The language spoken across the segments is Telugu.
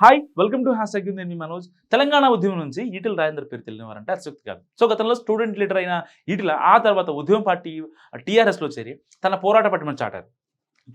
Hi welcome to hashtag నేను మీ మనోజ్. తెలంగాణ ఉద్యమం నుంచి ఈటల రాజేందర్ పేరు తెలియనివారంటే అసక్తి కాదు సో గతంలో స్టూడెంట్ లీడర్ అయిన ఈటల ఆ తర్వాత ఉద్యమం పార్టీ టీఆర్ఎస్లో చేరి తన పోరాట పట్టుమని చాటారు.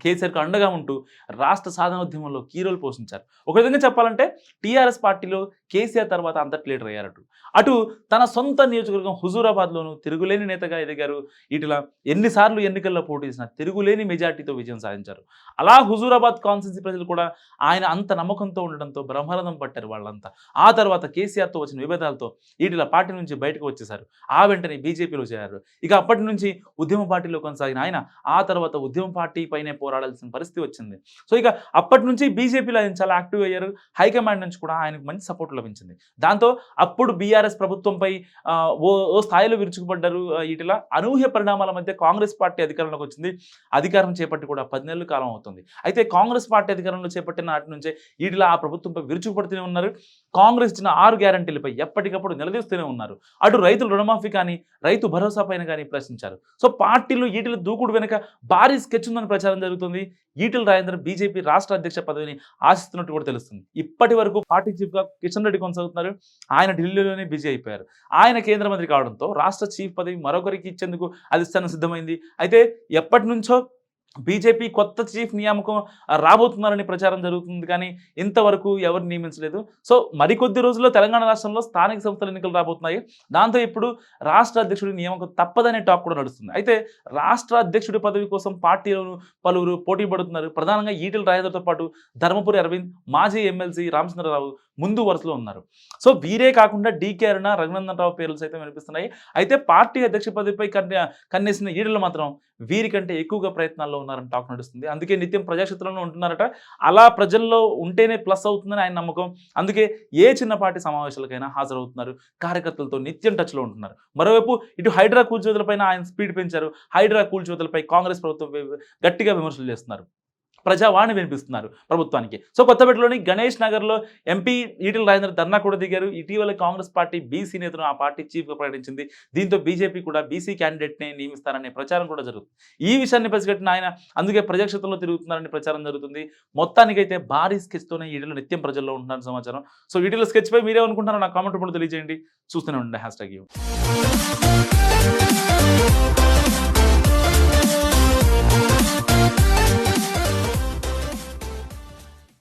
కేసీఆర్కు అండగా ఉంటూ రాష్ట్ర సాధన ఉద్యమంలో పోషించారు. ఒక విధంగా చెప్పాలంటే టీఆర్ఎస్ పార్టీలో కేసీఆర్ తర్వాత అంతటి లీడర్ అయ్యారటు. అటు తన సొంత నియోజకవర్గం హుజూరాబాద్లోనూ తిరుగులేని నేతగా ఎదిగారు. ఇటులా ఎన్నిసార్లు ఎన్నికల్లో పోటీ చేసినా తిరుగులేని మెజార్టీతో విజయం సాధించారు. అలా హుజూరాబాద్ కాన్స్టిట్యూన్సీ ప్రజలు కూడా ఆయన అంత నమ్మకంతో ఉండడంతో బ్రహ్మరథం పట్టారు వాళ్ళంతా. ఆ తర్వాత కేసీఆర్తో వచ్చిన విభేదాలతో ఈటిల పార్టీ నుంచి బయటకు వచ్చేశారు. ఆ వెంటనే బీజేపీలో చేరారు. ఇక అప్పటి నుంచి ఉద్యమ పార్టీలో కొనసాగిన ఆయన ఆ తర్వాత ఉద్యమ పార్టీ పైనే పోరాడాల్సిన పరిస్థితి వచ్చింది. సో ఇక అప్పటి నుంచి బీజేపీలో ఆయన చాలా యాక్టివ్ అయ్యారు. హైకమాండ్ నుంచి కూడా ఆయనకు మంచి సపోర్ట్ లభించింది. దాంతో అప్పుడు బీఆర్ఎస్ ప్రభుత్వంపై ఓ ఓ స్థాయిలో విరుచుకుపడ్డారు ఆ, అనూహ్య పరిణామాల మధ్య కాంగ్రెస్ పార్టీ అధికారంలోకి వచ్చింది. అధికారం చేపట్టి కూడా పది నెలల కాలం అవుతుంది. అయితే కాంగ్రెస్ పార్టీ అధికారంలో చేపట్టిన నాటి నుంచే వీటిలో ఆ ప్రభుత్వంపై విరుచుకుపడుతూనే ఉన్నారు. కాంగ్రెస్ ఇచ్చిన ఆరు గ్యారంటీలపై ఎప్పటికప్పుడు నిలదీస్తూనే ఉన్నారు. అటు రైతుల రుణమాఫీ కానీ రైతు భరోసా పైన కానీ ప్రశ్నించారు. సో పార్టీలు వీటిలో దూకుడు వెనుక భారీ స్కెచ్ ఉందని ప్రచారం జరుగుతుంది. ఈటల రాజేందర్ బీజేపీ రాష్ట్ర అధ్యక్ష పదవిని ఆశిస్తున్నట్టు కూడా తెలుస్తుంది. ఇప్పటి వరకు పార్టీ చీఫ్గా కిషన్ రెడ్డి కొనసాగుతున్నారు. ఆయన ఢిల్లీలోనే బిజీ అయిపోయారు. ఆయన కేంద్ర మంత్రి కావడంతో రాష్ట్ర చీఫ్ పదవి మరొకరికి ఇచ్చేందుకు అధిష్టానం సిద్ధమైంది. అయితే ఎప్పటి నుంచో బీజేపీ కొత్త చీఫ్ నియామకం రాబోతున్నారని ప్రచారం జరుగుతుంది కానీ ఇంతవరకు ఎవరు నియమించలేదు. సో మరికొద్ది రోజుల్లో తెలంగాణ రాష్ట్రంలో స్థానిక సంస్థల ఎన్నికలు రాబోతున్నాయి. దాంతో ఇప్పుడు రాష్ట్ర అధ్యక్షుడి నియామకం తప్పదనే టాక్ కూడా నడుస్తుంది. అయితే రాష్ట్ర అధ్యక్షుడి పదవి కోసం పార్టీలను పలువురు పోటీ పడుతున్నారు. ప్రధానంగా ఈటెల రాజేందర్తో పాటు ధర్మపురి అరవింద్ మాజీ ఎమ్మెల్సీ రామచంద్రరావు ముందు వరుసలో ఉన్నారు. సో వీరే కాకుండా డీకే అరుణ రఘునందనరావు పేర్లు సైతం వినిపిస్తున్నాయి. అయితే పార్టీ అధ్యక్ష పదవిపై కన్య కన్నేసిన ఈడలు మాత్రం వీరికంటే ఎక్కువగా ప్రయత్నాల్లో ఉన్నారని టాక్ నడుస్తుంది. అందుకే నిత్యం ప్రజాక్షేత్రంలో ఉంటున్నారట. అలా ప్రజల్లో ఉంటేనే ప్లస్ అవుతుందని ఆయన నమ్మకం. అందుకే ఏ చిన్నపాటి సమావేశాలకైనా హాజరవుతున్నారు. కార్యకర్తలతో నిత్యం టచ్లో ఉంటున్నారు. మరోవైపు ఇటు హైడ్రా కూల్చోతులపైన ఆయన స్పీడ్ పెంచారు. హైడ్రా కూల్చోదలపై కాంగ్రెస్ ప్రభుత్వం గట్టిగా విమర్శలు చేస్తున్నారు. ప్రజావాణి వినిపిస్తున్నారు ప్రభుత్వానికి. సో కొత్తపేటలోని గణేష్ నగర్లో ఎంపీ ఈటల రాజేంద్ర ధర్నా కూడా దిగారు. ఇటీవల కాంగ్రెస్ పార్టీ బీసీ నేతను ఆ పార్టీ చీఫ్గా ప్రకటించింది. దీంతో బీజేపీ కూడా బీసీ క్యాండిడేట్ని నియమిస్తారనే ప్రచారం కూడా జరుగుతుంది. ఈ విషయాన్ని పసిగట్టిన ఆయన అందుకే ప్రజాక్షేత్రంలో తిరుగుతున్నారని ప్రచారం జరుగుతుంది. మొత్తానికైతే భారీ స్కెచ్తోనే ఈటలు నిత్యం ప్రజల్లో ఉంటున్నారు సమాచారం. సో ఈటల స్కెచ్ పై మీరే నా కామెంట్ రూపంలో తెలియజేయండి. చూస్తూనే ఉండండి. Hash tag